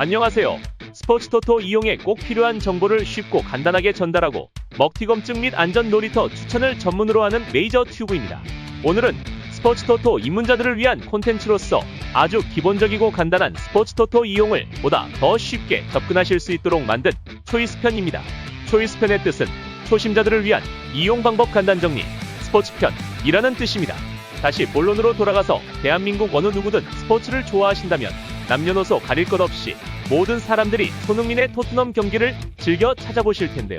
안녕하세요. 스포츠토토 이용에 꼭 필요한 정보를 쉽고 간단하게 전달하고 먹튀검증 및 안전 놀이터 추천을 전문으로 하는 메이저 튜브입니다. 오늘은 스포츠토토 입문자들을 위한 콘텐츠로서 아주 기본적이고 간단한 스포츠토토 이용을 보다 더 쉽게 접근하실 수 있도록 만든 초이스편입니다. 초이스편의 뜻은 초심자들을 위한 이용 방법 간단 정리, 스포츠편이라는 뜻입니다. 다시 본론으로 돌아가서 대한민국 어느 누구든 스포츠를 좋아하신다면 남녀노소 가릴 것 없이 모든 사람들이 손흥민의 토트넘 경기를 즐겨 찾아보실 텐데요.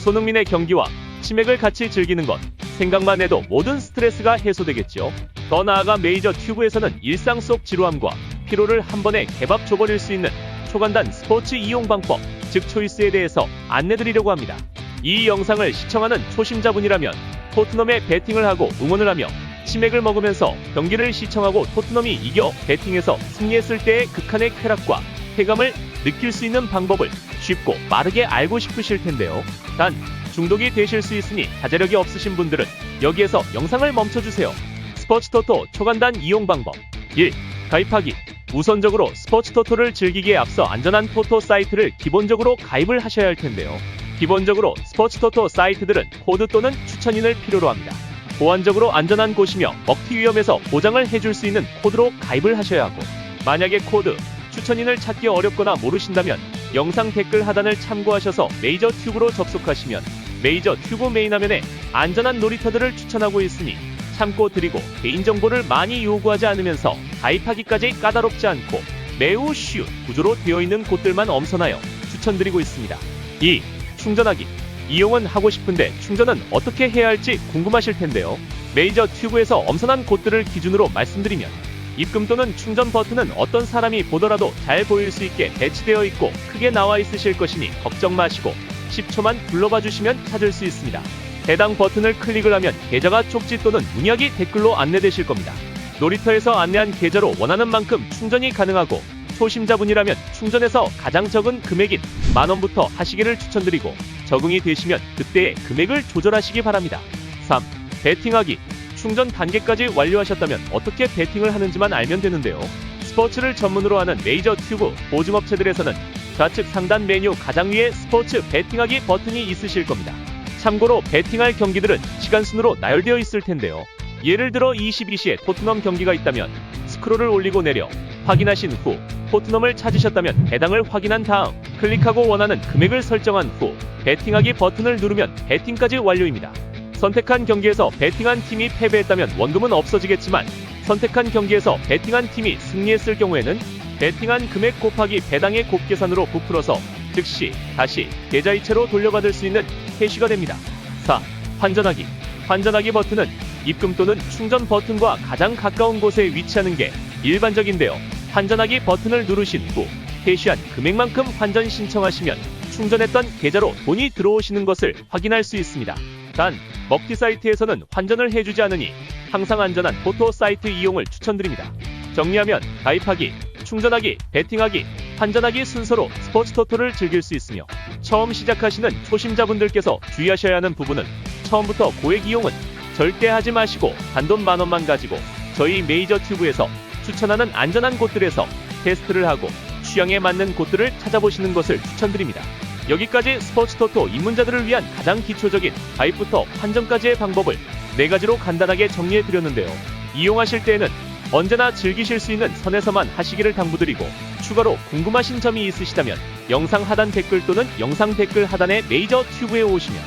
손흥민의 경기와 치맥을 같이 즐기는 것 생각만 해도 모든 스트레스가 해소되겠죠. 더 나아가 메이저 튜브에서는 일상 속 지루함과 피로를 한 번에 개밥 줘버릴 수 있는 초간단 스포츠 이용 방법, 즉 초이스에 대해서 안내드리려고 합니다. 이 영상을 시청하는 초심자분이라면 토트넘에 베팅을 하고 응원을 하며 치맥을 먹으면서 경기를 시청하고 토트넘이 이겨 베팅에서 승리했을 때의 극한의 쾌락과 쾌감을 느낄 수 있는 방법을 쉽고 빠르게 알고 싶으실 텐데요. 단 중독이 되실 수 있으니 자제력이 없으신 분들은 여기에서 영상을 멈춰주세요. 스포츠 토토 초간단 이용 방법 1. 가입하기 우선적으로 스포츠 토토를 즐기기에 앞서 안전한 토토 사이트를 기본적으로 가입을 하셔야 할 텐데요. 기본적으로 스포츠 토토 사이트들은 코드 또는 추천인을 필요로 합니다. 보안적으로 안전한 곳이며 먹튀 위험에서 보장을 해줄 수 있는 코드로 가입을 하셔야 하고 만약에 코드, 추천인을 찾기 어렵거나 모르신다면 영상 댓글 하단을 참고하셔서 메이저 튜브로 접속하시면 메이저 튜브 메인 화면에 안전한 놀이터들을 추천하고 있으니 참고 드리고 개인정보를 많이 요구하지 않으면서 가입하기까지 까다롭지 않고 매우 쉬운 구조로 되어 있는 곳들만 엄선하여 추천드리고 있습니다. 2. 충전하기 이용은 하고 싶은데 충전은 어떻게 해야 할지 궁금하실 텐데요. 메이저 튜브에서 엄선한 곳들을 기준으로 말씀드리면 입금 또는 충전 버튼은 어떤 사람이 보더라도 잘 보일 수 있게 배치되어 있고 크게 나와 있으실 것이니 걱정 마시고 10초만 둘러봐 주시면 찾을 수 있습니다. 해당 버튼을 클릭을 하면 계좌가 쪽지 또는 문의하기 댓글로 안내되실 겁니다. 놀이터에서 안내한 계좌로 원하는 만큼 충전이 가능하고 초심자분이라면 충전에서 가장 적은 금액인 만원부터 하시기를 추천드리고 적응이 되시면 그때의 금액을 조절하시기 바랍니다. 3. 베팅하기 충전 단계까지 완료하셨다면 어떻게 베팅을 하는지만 알면 되는데요. 스포츠를 전문으로 하는 메이저 튜브 보증업체들에서는 좌측 상단 메뉴 가장 위에 스포츠 베팅하기 버튼이 있으실 겁니다. 참고로 베팅할 경기들은 시간 순으로 나열되어 있을 텐데요. 예를 들어 22시에 토트넘 경기가 있다면 스크롤을 올리고 내려 확인하신 후 토트넘을 찾으셨다면 해당을 확인한 다음 클릭하고 원하는 금액을 설정한 후 베팅하기 버튼을 누르면 베팅까지 완료입니다. 선택한 경기에서 베팅한 팀이 패배했다면 원금은 없어지겠지만 선택한 경기에서 베팅한 팀이 승리했을 경우에는 베팅한 금액 곱하기 배당의 곱계산으로 부풀어서 즉시 다시 계좌이체로 돌려받을 수 있는 캐시가 됩니다. 4. 환전하기 환전하기 버튼은 입금 또는 충전 버튼과 가장 가까운 곳에 위치하는 게 일반적인데요. 환전하기 버튼을 누르신 후 캐시한 금액만큼 환전 신청하시면 충전했던 계좌로 돈이 들어오시는 것을 확인할 수 있습니다. 단, 먹튀 사이트에서는 환전을 해주지 않으니 항상 안전한 포토 사이트 이용을 추천드립니다. 정리하면 가입하기, 충전하기, 베팅하기, 환전하기 순서로 스포츠 토토를 즐길 수 있으며 처음 시작하시는 초심자분들께서 주의하셔야 하는 부분은 처음부터 고액 이용은 절대 하지 마시고 단돈 만 원만 가지고 저희 메이저 튜브에서 추천하는 안전한 곳들에서 테스트를 하고 취향에 맞는 곳들을 찾아보시는 것을 추천드립니다. 여기까지 스포츠 토토 입문자들을 위한 가장 기초적인 가입부터 환전까지의 방법을 네 가지로 간단하게 정리해 드렸는데요. 이용하실 때에는 언제나 즐기실 수 있는 선에서만 하시기를 당부드리고 추가로 궁금하신 점이 있으시다면 영상 하단 댓글 또는 영상 댓글 하단의 메이저 튜브에 오시면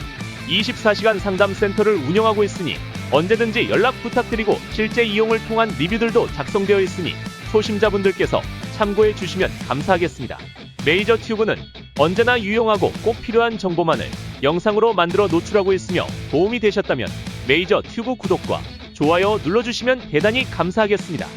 24시간 상담 센터를 운영하고 있으니 언제든지 연락 부탁드리고 실제 이용을 통한 리뷰들도 작성되어 있으니 초심자분들께서 참고해 주시면 감사하겠습니다. 메이저 튜브는 언제나 유용하고 꼭 필요한 정보만을 영상으로 만들어 노출하고 있으며 도움이 되셨다면 메이저 튜브 구독과 좋아요 눌러주시면 대단히 감사하겠습니다.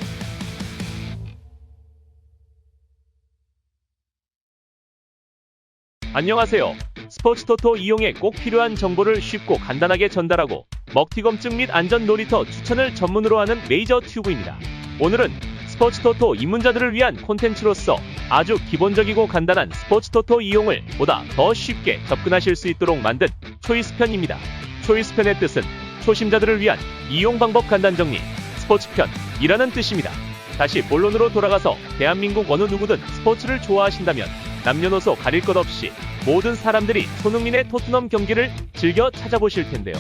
안녕하세요. 스포츠토토 이용에 꼭 필요한 정보를 쉽고 간단하게 전달하고 먹튀검증 및 안전 놀이터 추천을 전문으로 하는 메이저 튜브입니다. 오늘은 스포츠토토 입문자들을 위한 콘텐츠로서 아주 기본적이고 간단한 스포츠토토 이용을 보다 더 쉽게 접근하실 수 있도록 만든 초이스편입니다. 초이스편의 뜻은 초심자들을 위한 이용 방법 간단 정리, 스포츠편이라는 뜻입니다. 다시 본론으로 돌아가서 대한민국 어느 누구든 스포츠를 좋아하신다면 남녀노소 가릴 것 없이 모든 사람들이 손흥민의 토트넘 경기를 즐겨 찾아보실 텐데요.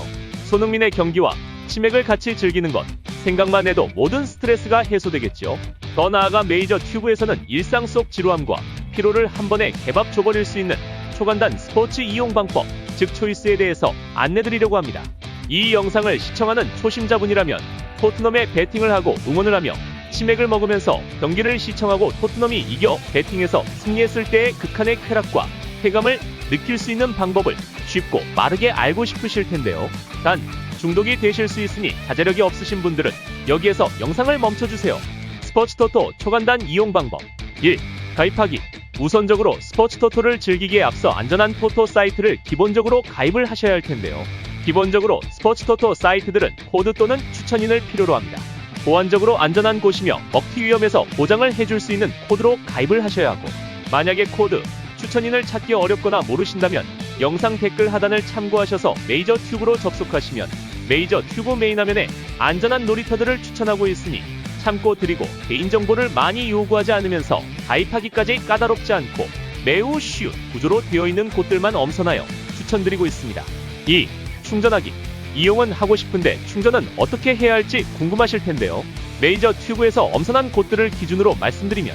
손흥민의 경기와 치맥을 같이 즐기는 것 생각만 해도 모든 스트레스가 해소되겠죠. 더 나아가 메이저 튜브에서는 일상 속 지루함과 피로를 한 번에 개밥 줘버릴 수 있는 초간단 스포츠 이용 방법, 즉 초이스에 대해서 안내드리려고 합니다. 이 영상을 시청하는 초심자분이라면 토트넘에 베팅을 하고 응원을 하며 치맥을 먹으면서 경기를 시청하고 토트넘이 이겨 베팅에서 승리했을 때의 극한의 쾌락과 쾌감을 느낄 수 있는 방법을 쉽고 빠르게 알고 싶으실 텐데요. 단 중독이 되실 수 있으니 자제력이 없으신 분들은 여기에서 영상을 멈춰주세요. 스포츠 토토 초간단 이용 방법 1. 가입하기 우선적으로 스포츠 토토를 즐기기에 앞서 안전한 토토 사이트를 기본적으로 가입을 하셔야 할 텐데요. 기본적으로 스포츠 토토 사이트들은 코드 또는 추천인을 필요로 합니다. 보안적으로 안전한 곳이며 먹튀 위험에서 보장을 해줄 수 있는 코드로 가입을 하셔야 하고 만약에 코드, 추천인을 찾기 어렵거나 모르신다면 영상 댓글 하단을 참고하셔서 메이저 튜브로 접속하시면 메이저 튜브 메인 화면에 안전한 놀이터들을 추천하고 있으니 참고 드리고 개인정보를 많이 요구하지 않으면서 가입하기까지 까다롭지 않고 매우 쉬운 구조로 되어 있는 곳들만 엄선하여 추천드리고 있습니다. 2. 충전하기 이용은 하고 싶은데 충전은 어떻게 해야 할지 궁금하실 텐데요. 메이저 튜브에서 엄선한 곳들을 기준으로 말씀드리면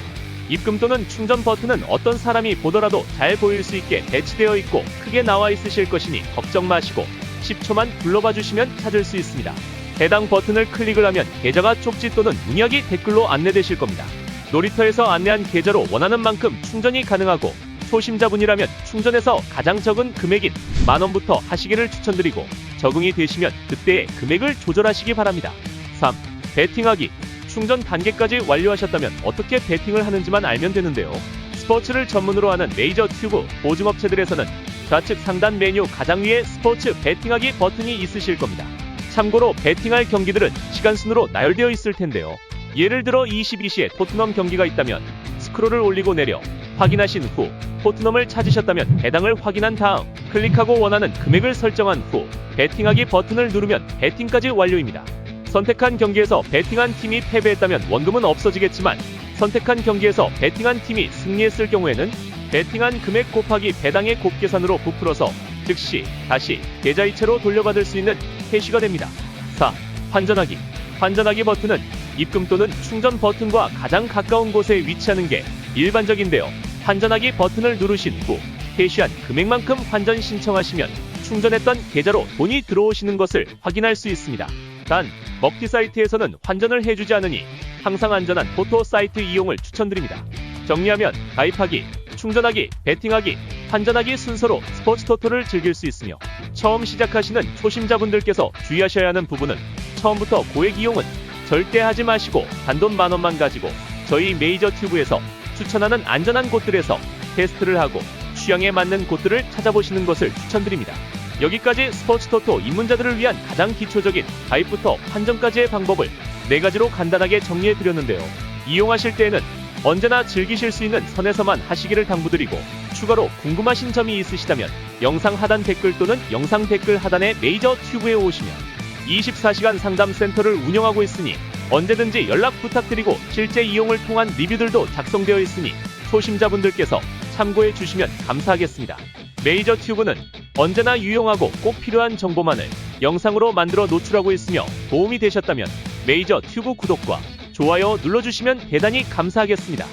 입금 또는 충전 버튼은 어떤 사람이 보더라도 잘 보일 수 있게 배치되어 있고 크게 나와 있으실 것이니 걱정 마시고 10초만 둘러봐 주시면 찾을 수 있습니다. 해당 버튼을 클릭을 하면 계좌가 쪽지 또는 문의하기 댓글로 안내되실 겁니다. 놀이터에서 안내한 계좌로 원하는 만큼 충전이 가능하고 초심자분이라면 충전에서 가장 적은 금액인 만원부터 하시기를 추천드리고 적응이 되시면 그때의 금액을 조절하시기 바랍니다. 3. 베팅하기 충전 단계까지 완료하셨다면 어떻게 베팅을 하는지만 알면 되는데요. 스포츠를 전문으로 하는 메이저 튜브 보증업체들에서는 좌측 상단 메뉴 가장 위에 스포츠 베팅하기 버튼이 있으실 겁니다. 참고로 베팅할 경기들은 시간 순으로 나열되어 있을 텐데요. 예를 들어 22시에 토트넘 경기가 있다면 스크롤을 올리고 내려 확인하신 후 토트넘을 찾으셨다면 해당을 확인한 다음 클릭하고 원하는 금액을 설정한 후 베팅하기 버튼을 누르면 베팅까지 완료입니다. 선택한 경기에서 베팅한 팀이 패배했다면 원금은 없어지겠지만 선택한 경기에서 베팅한 팀이 승리했을 경우에는 베팅한 금액 곱하기 배당의 곱계산으로 부풀어서 즉시 다시 계좌이체로 돌려받을 수 있는 캐시가 됩니다. 4. 환전하기 환전하기 버튼은 입금 또는 충전 버튼과 가장 가까운 곳에 위치하는 게 일반적인데요. 환전하기 버튼을 누르신 후 캐시한 금액만큼 환전 신청하시면 충전했던 계좌로 돈이 들어오시는 것을 확인할 수 있습니다. 단, 먹튀 사이트에서는 환전을 해주지 않으니 항상 안전한 포토 사이트 이용을 추천드립니다. 정리하면 가입하기, 충전하기, 베팅하기, 환전하기 순서로 스포츠 토토를 즐길 수 있으며 처음 시작하시는 초심자분들께서 주의하셔야 하는 부분은 처음부터 고액 이용은 절대 하지 마시고 단돈 만 원만 가지고 저희 메이저 튜브에서 추천하는 안전한 곳들에서 테스트를 하고 취향에 맞는 곳들을 찾아보시는 것을 추천드립니다. 여기까지 스포츠 토토 입문자들을 위한 가장 기초적인 가입부터 환전까지의 방법을 네 가지로 간단하게 정리해 드렸는데요. 이용하실 때에는 언제나 즐기실 수 있는 선에서만 하시기를 당부드리고 추가로 궁금하신 점이 있으시다면 영상 하단 댓글 또는 영상 댓글 하단의 메이저 튜브에 오시면 24시간 상담 센터를 운영하고 있으니 언제든지 연락 부탁드리고 실제 이용을 통한 리뷰들도 작성되어 있으니 초심자분들께서 참고해 주시면 감사하겠습니다. 메이저 튜브는 언제나 유용하고 꼭 필요한 정보만을 영상으로 만들어 노출하고 있으며 도움이 되셨다면 메이저 튜브 구독과 좋아요 눌러주시면 대단히 감사하겠습니다.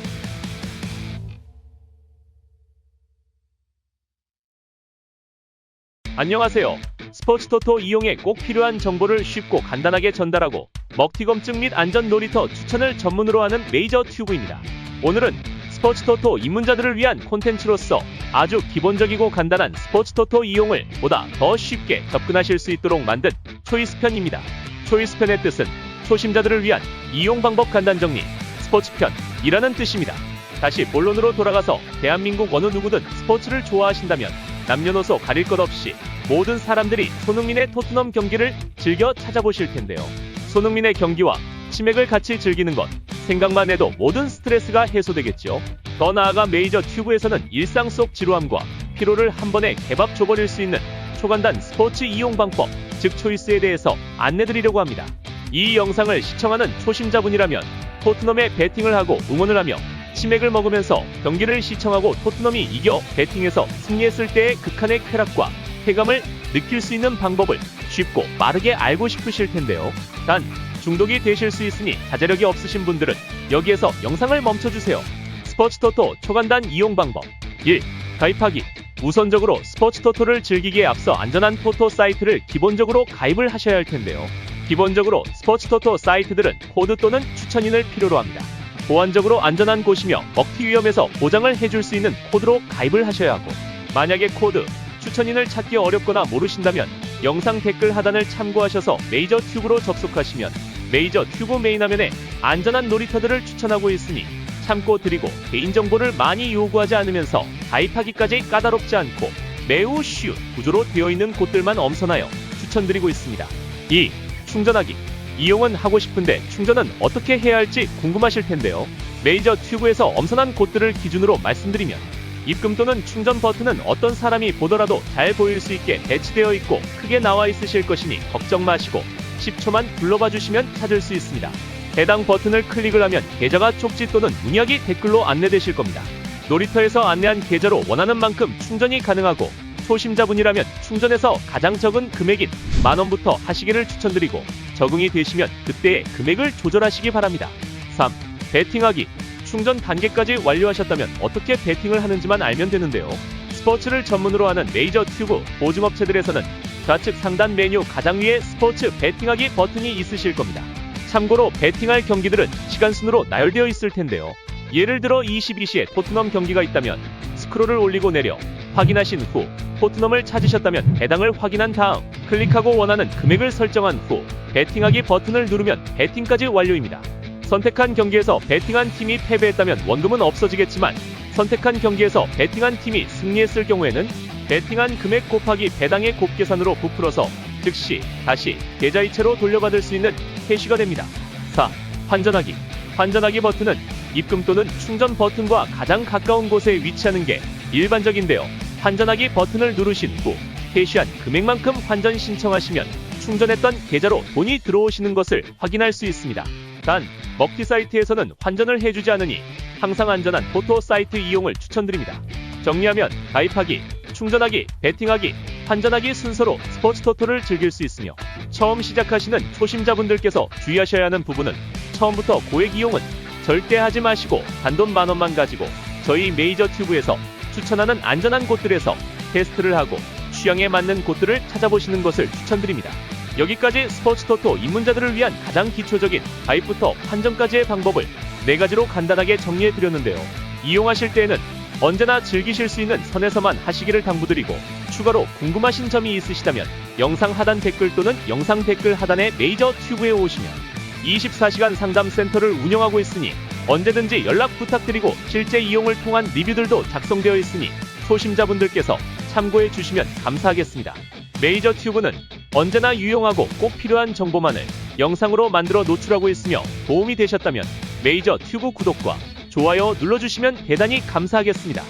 안녕하세요. 스포츠 토토 이용에 꼭 필요한 정보를 쉽고 간단하게 전달하고 먹튀 검증 및 안전 놀이터 추천을 전문으로 하는 메이저 튜브입니다. 오늘은 스포츠 토토 입문자들을 위한 콘텐츠로서 아주 기본적이고 간단한 스포츠 토토 이용을 보다 더 쉽게 접근하실 수 있도록 만든 초이스편입니다. 초이스편의 뜻은 초심자들을 위한 이용 방법 간단 정리, 스포츠편이라는 뜻입니다. 다시 본론으로 돌아가서 대한민국 어느 누구든 스포츠를 좋아하신다면 남녀노소 가릴 것 없이 모든 사람들이 손흥민의 토트넘 경기를 즐겨 찾아보실 텐데요. 손흥민의 경기와 치맥을 같이 즐기는 것 생각만 해도 모든 스트레스가 해소되겠죠. 더 나아가 메이저 튜브에서는 일상 속 지루함과 피로를 한 번에 개밥 줘버릴 수 있는 초간단 스포츠 이용 방법, 즉 초이스에 대해서 안내드리려고 합니다. 이 영상을 시청하는 초심자분이라면 토트넘에 베팅을 하고 응원을 하며 치맥을 먹으면서 경기를 시청하고 토트넘이 이겨 베팅에서 승리했을 때의 극한의 쾌락과 쾌감을 느낄 수 있는 방법을 쉽고 빠르게 알고 싶으실 텐데요. 단 중독이 되실 수 있으니 자제력이 없으신 분들은 여기에서 영상을 멈춰주세요. 스포츠 토토 초간단 이용 방법 1. 가입하기 우선적으로 스포츠 토토를 즐기기에 앞서 안전한 토토 사이트를 기본적으로 가입을 하셔야 할 텐데요. 기본적으로 스포츠 토토 사이트들은 코드 또는 추천인을 필요로 합니다. 보안적으로 안전한 곳이며 먹튀 위험에서 보장을 해줄 수 있는 코드로 가입을 하셔야 하고 만약에 코드, 추천인을 찾기 어렵거나 모르신다면 영상 댓글 하단을 참고하셔서 메이저 튜브로 접속하시면 메이저 튜브 메인 화면에 안전한 놀이터들을 추천하고 있으니 참고 드리고 개인정보를 많이 요구하지 않으면서 가입하기까지 까다롭지 않고 매우 쉬운 구조로 되어 있는 곳들만 엄선하여 추천드리고 있습니다. 2. 충전하기 이용은 하고 싶은데 충전은 어떻게 해야 할지 궁금하실 텐데요. 메이저 튜브에서 엄선한 곳들을 기준으로 말씀드리면 입금 또는 충전 버튼은 어떤 사람이 보더라도 잘 보일 수 있게 배치되어 있고 크게 나와 있으실 것이니 걱정 마시고 10초만 둘러봐 주시면 찾을 수 있습니다. 해당 버튼을 클릭을 하면 계좌가 쪽지 또는 문의하기 댓글로 안내되실 겁니다. 놀이터에서 안내한 계좌로 원하는 만큼 충전이 가능하고 초심자분이라면 충전에서 가장 적은 금액인 만원부터 하시기를 추천드리고 적응이 되시면 그때의 금액을 조절하시기 바랍니다. 3. 베팅하기 충전 단계까지 완료하셨다면 어떻게 베팅을 하는지만 알면 되는데요. 스포츠를 전문으로 하는 메이저 튜브 보증업체들에서는 좌측 상단 메뉴 가장 위에 스포츠 베팅하기 버튼이 있으실 겁니다. 참고로 베팅할 경기들은 시간 순으로 나열되어 있을 텐데요. 예를 들어 22시에 토트넘 경기가 있다면 스크롤을 올리고 내려 확인하신 후 토트넘을 찾으셨다면 해당을 확인한 다음 클릭하고 원하는 금액을 설정한 후 베팅하기 버튼을 누르면 베팅까지 완료입니다. 선택한 경기에서 베팅한 팀이 패배했다면 원금은 없어지겠지만 선택한 경기에서 베팅한 팀이 승리했을 경우에는 베팅한 금액 곱하기 배당의 곱계산으로 부풀어서 즉시 다시 계좌이체로 돌려받을 수 있는 캐시가 됩니다. 4. 환전하기 환전하기 버튼은 입금 또는 충전 버튼과 가장 가까운 곳에 위치하는 게 일반적인데요. 환전하기 버튼을 누르신 후 캐시한 금액만큼 환전 신청하시면 충전했던 계좌로 돈이 들어오시는 것을 확인할 수 있습니다. 단, 먹튀 사이트에서는 환전을 해주지 않으니 항상 안전한 포토 사이트 이용을 추천드립니다. 정리하면 가입하기, 충전하기, 베팅하기, 환전하기 순서로 스포츠 토토를 즐길 수 있으며 처음 시작하시는 초심자분들께서 주의하셔야 하는 부분은 처음부터 고액 이용은 절대 하지 마시고 단돈 만 원만 가지고 저희 메이저 튜브에서 추천하는 안전한 곳들에서 테스트를 하고 취향에 맞는 곳들을 찾아보시는 것을 추천드립니다. 여기까지 스포츠 토토 입문자들을 위한 가장 기초적인 가입부터 환전까지의 방법을 네 가지로 간단하게 정리해 드렸는데요. 이용하실 때에는 언제나 즐기실 수 있는 선에서만 하시기를 당부드리고 추가로 궁금하신 점이 있으시다면 영상 하단 댓글 또는 영상 댓글 하단의 메이저 튜브에 오시면 24시간 상담 센터를 운영하고 있으니 언제든지 연락 부탁드리고 실제 이용을 통한 리뷰들도 작성되어 있으니 초심자분들께서 참고해 주시면 감사하겠습니다. 메이저 튜브는 언제나 유용하고 꼭 필요한 정보만을 영상으로 만들어 노출하고 있으며 도움이 되셨다면 메이저 튜브 구독과 좋아요 눌러주시면 대단히 감사하겠습니다.